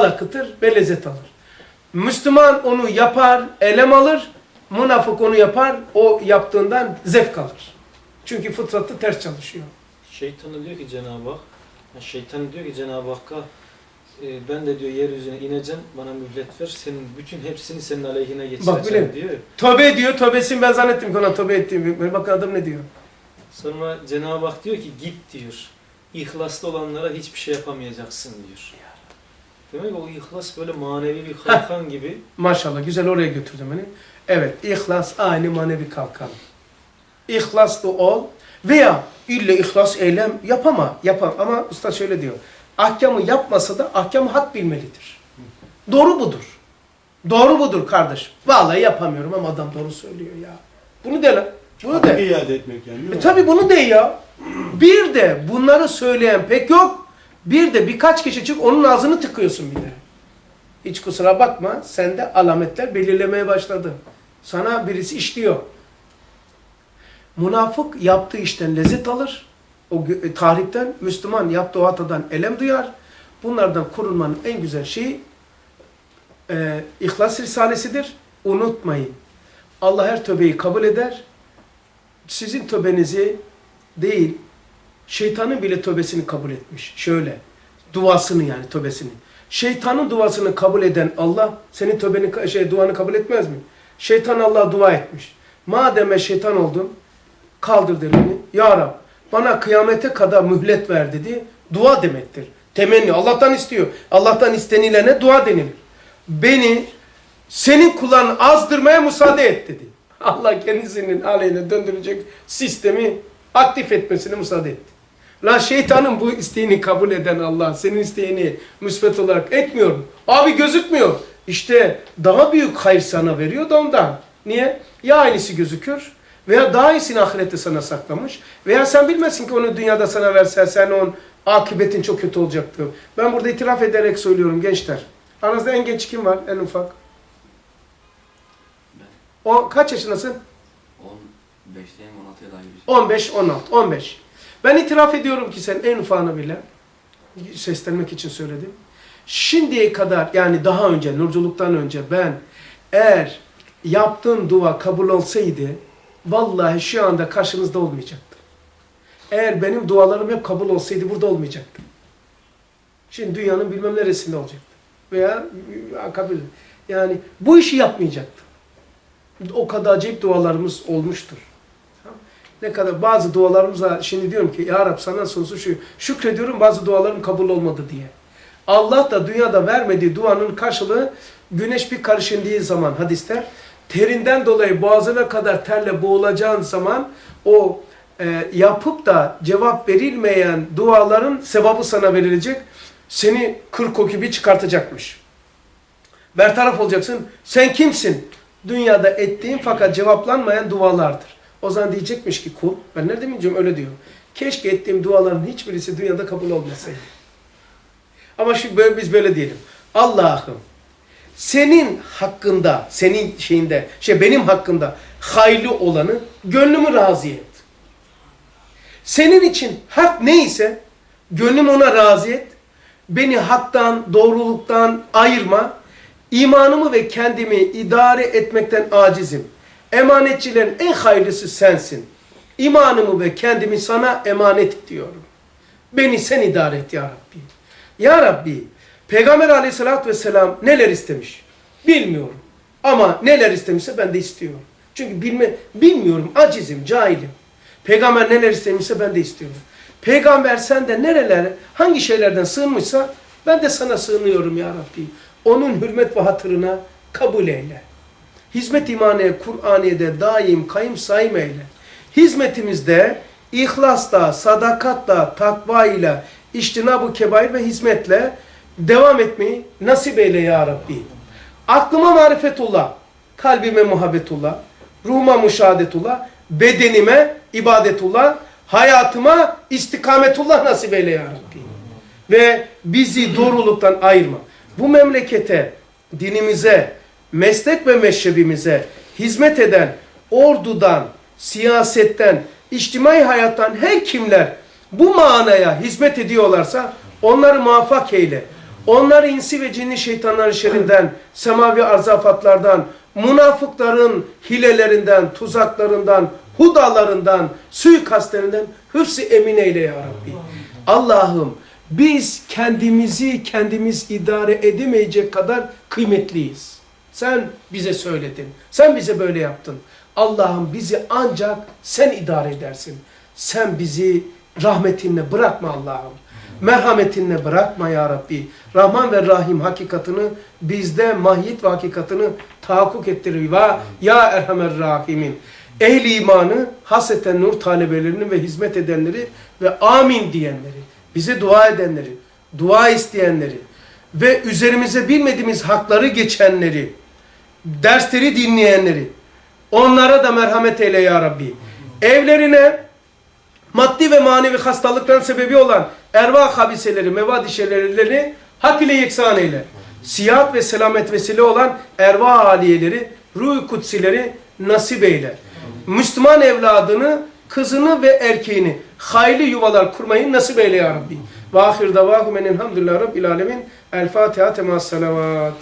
akıtır ve lezzet alır. Müslüman onu yapar, elem alır. Münafık onu yapar, o yaptığından zevk alır. Çünkü fıtratı ters çalışıyor. Şeytanı diyor ki Cenab-ı Hak, ha, şeytan diyor ki Cenab-ı Hakk'a e, ben de diyor yeryüzüne ineceğim, bana mühlet ver, senin bütün hepsini senin aleyhine geçireceğim diyor. Tövbe ediyor, tövbesini ben zannettim ki ona tövbe ettiğimi. Bakın adam ne diyor? Sonra Cenab-ı Hak diyor ki git diyor. İhlaslı olanlara hiçbir şey yapamayacaksın diyor. Demek o ihlas böyle manevi bir kalkan gibi. Maşallah güzel oraya götürdün beni. Evet, ihlas aynı manevi kalkan. İhlaslı ol veya ille ihlas eylem yapama, yapam. Ama usta şöyle diyor. Ahkamı yapmasa da ahkamı hak bilmelidir. Doğru budur. Doğru budur kardeş. Vallahi yapamıyorum ama adam doğru söylüyor ya. Bunu de lan. Bunu Hakkı de. iade etmek yani. E tabi bunu de ya. Bir de bunları söyleyen pek yok. Bir de birkaç kişi çık onun ağzını tıkıyorsun bir de. Hiç kusura bakma sende alametler belirlemeye başladı. Sana birisi işliyor. Münafık yaptığı işten lezzet alır. O e, tahripten, Müslüman yaptığı hatadan elem duyar. Bunlardan korunmanın en güzel şeyi e, İhlas Risalesidir. Unutmayın. Allah her tövbeyi kabul eder. Sizin tövbenizi değil, şeytanın bile tövbesini kabul etmiş. Şöyle, duasını yani tövbesini. Şeytanın duasını kabul eden Allah, senin tövbeni, şey, duanı kabul etmez mi? Şeytan Allah'a dua etmiş. Madem şeytan oldun, kaldır elini. Ya Rab, bana kıyamete kadar mühlet ver dedi. Dua demektir. Temenni. Allah'tan istiyor. Allah'tan istenilene dua denilir. Beni senin kulağını azdırmaya müsaade et dedi. Allah kendisinin aleyhine döndürecek sistemi aktif etmesine müsaade etti. La şeytanın bu isteğini kabul eden Allah senin isteğini müsbet olarak etmiyor? Abi gözükmüyor. İşte daha büyük hayır sana veriyor da ondan. Niye? Ya aynısı gözükür veya daha iyisini ahirette sana saklamış veya sen bilmezsin ki onu dünyada sana verse sen onun akıbetin çok kötü olacaktı. Ben burada itiraf ederek söylüyorum gençler. Aranızda en genç kim var? En ufak. O kaç yaşındasın? 15'teyim 16'ya daha gireceğim. 15, 16, 15. Ben itiraf ediyorum ki sen en ufağını bile seslenmek için söyledim. Şimdiye kadar yani daha önce, nurculuktan önce ben eğer yaptığım dua kabul olsaydı vallahi şu anda karşınızda olmayacaktım. Eğer benim dualarım hep kabul olsaydı burada olmayacaktım. Şimdi dünyanın bilmem neresinde olacaktı. Veya akabinde. Yani bu işi yapmayacaktım. O kadar acayip dualarımız olmuştur. Ne kadar bazı dualarımıza şimdi diyorum ki Ya Rab sana sonsuz şu şükrediyorum bazı dualarım kabul olmadı diye. Allah da dünyada vermediği duanın karşılığı güneş bir karış indiği zaman hadiste terinden dolayı boğazına kadar terle boğulacağın zaman o e, yapıp da cevap verilmeyen duaların sevabı sana verilecek. Seni kırk o gibi çıkartacakmış. Bertaraf olacaksın. Sen kimsin? Dünyada ettiğin fakat cevaplanmayan dualardır. O zaman diyecekmiş ki kul, ben nerede bileceğim öyle diyor. Keşke ettiğim duaların hiçbirisi dünyada kabul olmasaydı. Ama şimdi böyle, biz böyle diyelim. Allah'ım senin hakkında, senin şeyinde, şey benim hakkında hayırlı olanı gönlümü razı et. Senin için hak neyse gönlüm ona razı et. Beni haktan, doğruluktan ayırma. İmanımı ve kendimi idare etmekten acizim. Emanetçilerin en hayırlısı sensin. İmanımı ve kendimi sana emanet ediyorum. Beni sen idare et ya Rabbi. Ya Rabbi, Peygamber aleyhissalatü vesselam neler istemiş? Bilmiyorum. Ama neler istemişse ben de istiyorum. Çünkü bilme, bilmiyorum, acizim, cahilim. Peygamber neler istemişse ben de istiyorum. Peygamber sende nereler, hangi şeylerden sığınmışsa ben de sana sığınıyorum ya Rabbi. Onun hürmet ve hatırına kabul eyle. Hizmet imaniye, Kur'aniye'de daim kayım sayım eyle. Hizmetimizde ihlasla, sadakatla, takva ile, iştinabu kebair ve hizmetle devam etmeyi nasip eyle ya Rabbi. Aklıma marifetullah, kalbime muhabbetullah, ruhuma müşahadetullah, bedenime ibadetullah, hayatıma istikametullah nasip eyle ya Rabbi. Ve bizi doğruluktan ayırma. Bu memlekete, dinimize, meslek ve meşrebimize hizmet eden ordudan, siyasetten, içtimai hayattan her kimler bu manaya hizmet ediyorlarsa onları muvaffak eyle. Onları insi ve cinni şeytanların şerrinden, semavi arzafatlardan, münafıkların hilelerinden, tuzaklarından, hudalarından, suikastlerinden hıfzı emin eyle ya Rabbi. Allah'ım biz kendimizi kendimiz idare edemeyecek kadar kıymetliyiz. Sen bize söyledin. Sen bize böyle yaptın. Allah'ım bizi ancak sen idare edersin. Sen bizi rahmetinle bırakma Allah'ım. Merhametinle bırakma ya Rabbi. Rahman ve Rahim hakikatını bizde mahiyet ve hakikatını tahakkuk ettirir. Ve ya Erhamer Rahimin. Ehli imanı, haseten nur talebelerini ve hizmet edenleri ve amin diyenleri, bize dua edenleri, dua isteyenleri ve üzerimize bilmediğimiz hakları geçenleri, dersleri dinleyenleri, onlara da merhamet eyle ya Rabbi. Evlerine maddi ve manevi hastalıkların sebebi olan ervah habiseleri, mevad işerlerini hak ile yeksan eyle. Siyahat ve selamet vesile olan ervah aliyeleri, ruh kutsileri nasip eyle. Müslüman evladını, kızını ve erkeğini hayırlı yuvalar kurmayı nasip eyle ya Rabbi. Ve ahir davahum enelhamdülillah rabbil alemin. El Fatiha temas salavat.